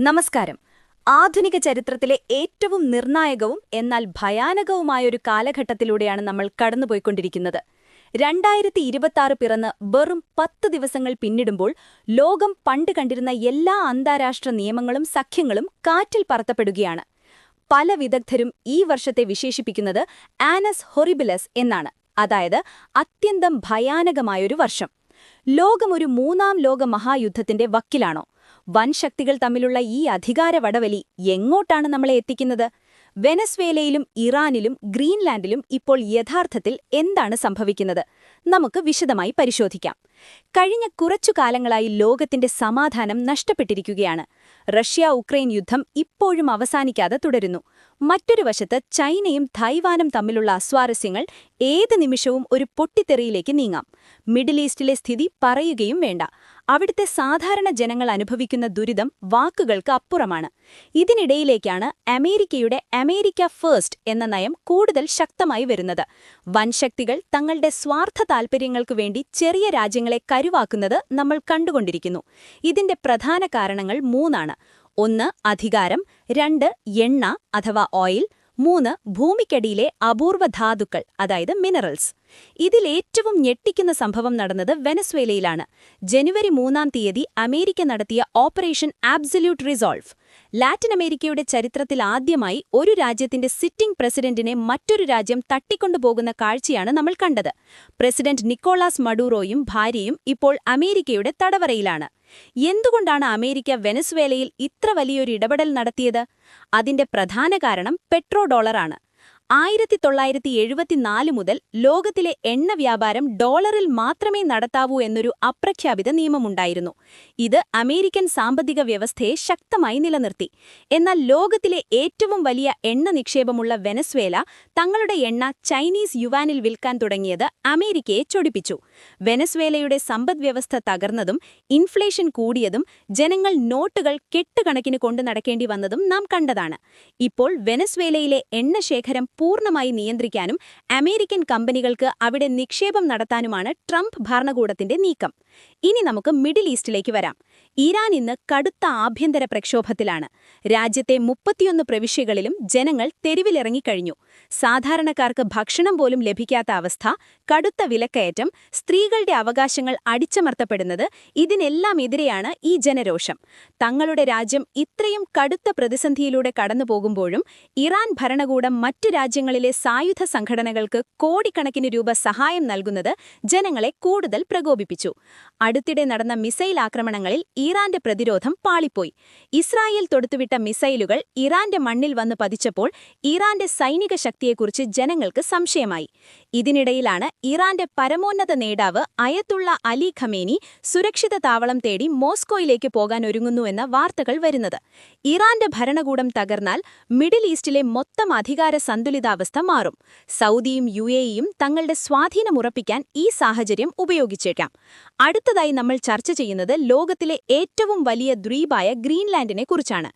നമസ്കാരം. ആധുനിക ചരിത്രത്തിലെ ഏറ്റവും നിർണായകവും എന്നാൽ ഭയാനകവുമായൊരു കാലഘട്ടത്തിലൂടെയാണ് നമ്മൾ കടന്നുപോയിക്കൊണ്ടിരിക്കുന്നത്. രണ്ടായിരത്തി ഇരുപത്തിയാറ് പിറന്ന് വെറും പത്ത് ദിവസങ്ങൾ പിന്നിടുമ്പോൾ ലോകം പണ്ട് കണ്ടിരുന്ന എല്ലാ അന്താരാഷ്ട്ര നിയമങ്ങളും സഖ്യങ്ങളും കാറ്റിൽ പറത്തപ്പെടുകയാണ്. പല വിദഗ്ധരും ഈ വർഷത്തെ വിശേഷിപ്പിക്കുന്നത് ആനസ് ഹൊറിബിലസ് എന്നാണ്. അതായത് അത്യന്തം ഭയാനകമായൊരു വർഷം. ലോകമൊരു മൂന്നാം ലോക മഹായുദ്ധത്തിന്റെ വക്കിലാണോ? വൻശക്തികൾ തമ്മിലുള്ള ഈ അധികാര വടവലി എങ്ങോട്ടാണ് നമ്മളെ എത്തിക്കുന്നത്? വെനസ്വേലയിലും ഇറാനിലും ഗ്രീൻലാൻഡിലും ഇപ്പോൾ യഥാർത്ഥത്തിൽ എന്താണ് സംഭവിക്കുന്നത്? നമുക്ക് വിശദമായി പരിശോധിക്കാം. കഴിഞ്ഞ കുറച്ചു കാലങ്ങളായി ലോകത്തിന്റെ സമാധാനം നഷ്ടപ്പെട്ടിരിക്കുകയാണ്. റഷ്യ ഉക്രൈൻ യുദ്ധം ഇപ്പോഴും അവസാനിക്കാതെ തുടരുന്നു. മറ്റൊരു വശത്ത് ചൈനയും തൈവാനും തമ്മിലുള്ള അസ്വാരസ്യങ്ങൾ ഏത് നിമിഷവും ഒരു പൊട്ടിത്തെറിയിലേക്ക് നീങ്ങാം. മിഡിൽ ഈസ്റ്റിലെ സ്ഥിതി പറയുകയും വേണ്ട. അവിടുത്തെ സാധാരണ ജനങ്ങൾ അനുഭവിക്കുന്ന ദുരിതം വാക്കുകൾക്ക് അപ്പുറമാണ്. ഇതിനിടയിലേക്കാണ് അമേരിക്കയുടെ അമേരിക്ക ഫേസ്റ്റ് എന്ന നയം കൂടുതൽ ശക്തമായി വരുന്നത്. വൻശക്തികൾ തങ്ങളുടെ സ്വാർത്ഥ താൽപ്പര്യങ്ങൾക്കു വേണ്ടി ചെറിയ രാജ്യങ്ങളെ കരുവാക്കുന്നത് നമ്മൾ കണ്ടുകൊണ്ടിരിക്കുന്നു. ഇതിന്റെ പ്രധാന കാരണങ്ങൾ മൂന്നാണ്. ഒന്ന് അധികാരം രണ്ട് എണ്ണ അഥവാ ഓയിൽ മൂന്ന് ഭൂമിക്കടിയിലെ അപൂർവ ധാതുക്കൾ അതായത് മിനറൽസ് ഇതിലേറ്റവും ഞെട്ടിക്കുന്ന സംഭവം നടന്നത് വെനസ്വേലയിലാണ്. ജനുവരി മൂന്നാം തീയതി അമേരിക്ക നടത്തിയ ഓപ്പറേഷൻ ആബ്സല്യൂട്ട് റിസോൾവ്. ലാറ്റിൻ അമേരിക്കയുടെ ചരിത്രത്തിൽ ആദ്യമായി ഒരു രാജ്യത്തിന്റെ സിറ്റിംഗ് പ്രസിഡന്റിനെ മറ്റൊരു രാജ്യം തട്ടിക്കൊണ്ടുപോകുന്ന കാഴ്ചയാണ് നമ്മൾ കണ്ടത്. പ്രസിഡന്റ് നിക്കോളാസ് മഡൂറോയും ഭാര്യയും ഇപ്പോൾ അമേരിക്കയുടെ തടവറയിലാണ്. എന്തുകൊണ്ടാണ് അമേരിക്ക വെനസ്വേലയിൽ ഇത്ര വലിയൊരു ഇടപെടൽ നടത്തിയത്? അതിന്റെ പ്രധാന കാരണം പെട്രോ ഡോളറാണ്. ആയിരത്തി തൊള്ളായിരത്തി എഴുപത്തിനാല് മുതൽ ലോകത്തിലെ എണ്ണ വ്യാപാരം ഡോളറിൽ മാത്രമേ നടത്താവൂ എന്നൊരു അപ്രഖ്യാപിത നിയമമുണ്ടായിരുന്നു. ഇത് അമേരിക്കൻ സാമ്പത്തിക വ്യവസ്ഥയെ ശക്തമായി നിലനിർത്തി. എന്നാൽ ലോകത്തിലെ ഏറ്റവും വലിയ എണ്ണ നിക്ഷേപമുള്ള വെനസ്വേല തങ്ങളുടെ എണ്ണ ചൈനീസ് യുവാനിൽ വിൽക്കാൻ തുടങ്ങിയത് അമേരിക്കയെ ചൊടിപ്പിച്ചു. വെനസ്വേലയുടെ സമ്പദ്വ്യവസ്ഥ തകർന്നതും ഇൻഫ്ലേഷൻ കൂടിയതും ജനങ്ങൾ നോട്ടുകൾ കെട്ടുകണക്കിന് കൊണ്ടു നടക്കേണ്ടി വന്നതും നാം കണ്ടതാണ്. ഇപ്പോൾ വെനസ്വേലയിലെ എണ്ണശേഖരം പൂർണമായി നിയന്ത്രിക്കാനും അമേരിക്കൻ കമ്പനികൾക്ക് അവിടെ നിക്ഷേപം നടത്താനുമാണ് ട്രംപ് ഭരണകൂടത്തിന്റെ നീക്കം. ഇനി നമുക്ക് മിഡിൽ ഈസ്റ്റിലേക്ക് വരാം. ഇറാൻ ഇന്ന് കടുത്ത ആഭ്യന്തര പ്രക്ഷോഭത്തിലാണ്. രാജ്യത്തെ മുപ്പത്തിയൊന്ന് പ്രവിശ്യകളിലും ജനങ്ങൾ തെരുവിലിറങ്ങിക്കഴിഞ്ഞു സാധാരണക്കാർക്ക് ഭക്ഷണം പോലും ലഭിക്കാത്ത അവസ്ഥ കടുത്ത വിലക്കയറ്റം സ്ത്രീകളുടെ അവകാശങ്ങൾ അടിച്ചമർത്തപ്പെടുന്നത് ഇതിനെല്ലാം എതിരെയാണ് ഈ ജനരോഷം. തങ്ങളുടെ രാജ്യം ഇത്രയും കടുത്ത പ്രതിസന്ധിയിലൂടെ കടന്നുപോകുമ്പോഴും ഇറാൻ ഭരണകൂടം മറ്റു രാജ്യങ്ങളിലെ സായുധ സംഘടനകൾക്ക് കോടിക്കണക്കിന് രൂപ സഹായം നൽകുന്നത് ജനങ്ങളെ കൂടുതൽ പ്രകോപിപ്പിച്ചു. അടുത്തിടെ നടന്ന മിസൈൽ ആക്രമണങ്ങളിൽ ഇറാന്റെ പ്രതിരോധം പാളിപ്പോയി. ഇസ്രായേൽ തൊടുത്തുവിട്ട മിസൈലുകൾ ഇറാന്റെ മണ്ണിൽ വന്ന് പതിച്ചപ്പോൾ ഇറാന്റെ സൈനിക ശക്തിയെക്കുറിച്ച് ജനങ്ങൾക്ക് സംശയമായി. ഇതിനിടയിലാണ് ഇറാന്റെ പരമോന്നത നേതാവ് അയത്തുള്ള അലി ഖമേനി സുരക്ഷിത താവളം തേടി മോസ്കോയിലേക്ക് പോകാൻ ഒരുങ്ങുന്നുവെന്ന വാർത്തകൾ വരുന്നത്. ഇറാന്റെ ഭരണകൂടം തകർന്നാൽ മിഡിൽ ഈസ്റ്റിലെ മൊത്തം അധികാര സന്തുലിതാവസ്ഥ മാറും. സൗദിയും യു തങ്ങളുടെ സ്വാധീനമുറപ്പിക്കാൻ ഈ സാഹചര്യം ഉപയോഗിച്ചേക്കാം. അടുത്തതായി നമ്മൾ ചർച്ച ചെയ്യുന്നത് ലോകത്തിലെ ഏറ്റവും വലിയ ദ്വീപായ ഗ്രീൻലാൻഡിനെ കുറിച്ചാണ്.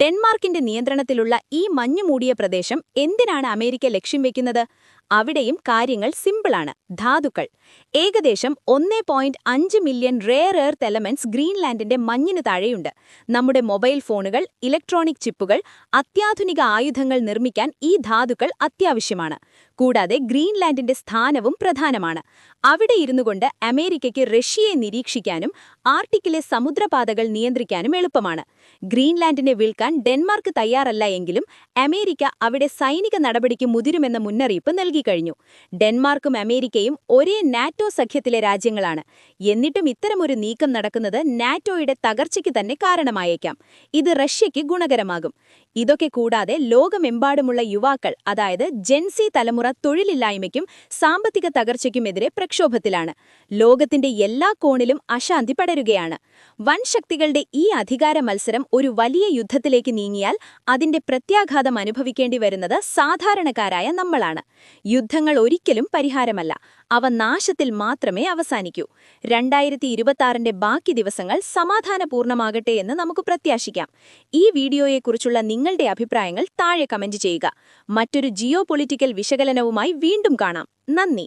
ഡെൻമാർക്കിന്റെ നിയന്ത്രണത്തിലുള്ള ഈ മഞ്ഞുമൂടിയ പ്രദേശം എന്തിനാണ് അമേരിക്ക ലക്ഷ്യം വെക്കുന്നത്? അവിടെയും കാര്യങ്ങൾ സിമ്പിളാണ്. ധാതുക്കൾ. ഏകദേശം ഒന്നേ പോയിന്റ് അഞ്ച് മില്യൺ റെയർ എർത്ത് എലമെന്റ്സ് ഗ്രീൻലാൻഡിന്റെ മഞ്ഞിന് താഴെയുണ്ട്. നമ്മുടെ മൊബൈൽ ഫോണുകൾ ഇലക്ട്രോണിക് ചിപ്പുകൾ അത്യാധുനിക ആയുധങ്ങൾ നിർമ്മിക്കാൻ ഈ ധാതുക്കൾ അത്യാവശ്യമാണ്. കൂടാതെ ഗ്രീൻലാൻഡിന്റെ സ്ഥാനവും പ്രധാനമാണ്. അവിടെ ഇരുന്നുകൊണ്ട് അമേരിക്കയ്ക്ക് റഷ്യയെ നിരീക്ഷിക്കാനും ആർട്ടിക്കിലെ സമുദ്രപാതകൾ നിയന്ത്രിക്കാനും എളുപ്പമാണ്. ഗ്രീൻലാൻഡിനെ വിൽക്കാൻ ഡെൻമാർക്ക് തയ്യാറല്ല എങ്കിലും അമേരിക്ക അവിടെ സൈനിക നടപടിക്ക് മുതിരുമെന്ന മുന്നറിയിപ്പ് നൽകിക്കഴിഞ്ഞു ഡെൻമാർക്കും അമേരിക്കയും ഒരേ നാറ്റോ സഖ്യത്തിലെ രാജ്യങ്ങളാണ്. എന്നിട്ടും ഇത്തരമൊരു നീക്കം നടക്കുന്നത് നാറ്റോയുടെ തകർച്ചയ്ക്ക് തന്നെ കാരണമായേക്കാം. ഇത് റഷ്യയ്ക്ക് ഗുണകരമാകും. ഇതൊക്കെ കൂടാതെ ലോകമെമ്പാടുമുള്ള യുവാക്കൾ അതായത് ജെൻസി തലമുറ തൊഴിലില്ലായ്മയ്ക്കും സാമ്പത്തിക തകർച്ചയ്ക്കുമെതിരെ പ്രക്ഷോഭത്തിലാണ്. ലോകത്തിന്റെ എല്ലാ കോണിലും അശാന്തി പടരുകയാണ്. വൻ ശക്തികളുടെ ഈ അധികാര മത്സരം ഒരു വലിയ യുദ്ധത്തിലേക്ക് നീങ്ങിയാൽ അതിന്റെ പ്രത്യാഘാതം അനുഭവിക്കേണ്ടി വരുന്നത് സാധാരണക്കാരായ നമ്മളാണ്. യുദ്ധങ്ങൾ ഒരിക്കലും പരിഹാരമല്ല. അവ നാശത്തിൽ മാത്രമേ അവസാനിക്കൂ. രണ്ടായിരത്തി ഇരുപത്തിയാറിന്റെ ബാക്കി ദിവസങ്ങൾ സമാധാനപൂർണമാകട്ടെ എന്ന് നമുക്ക് പ്രത്യാശിക്കാം. ഈ വീഡിയോയെക്കുറിച്ചുള്ള നിങ്ങളുടെ അഭിപ്രായങ്ങൾ താഴെ കമന്റ് ചെയ്യുക. മറ്റൊരു ജിയോ വിശകലനവുമായി വീണ്ടും കാണാം. നന്ദി.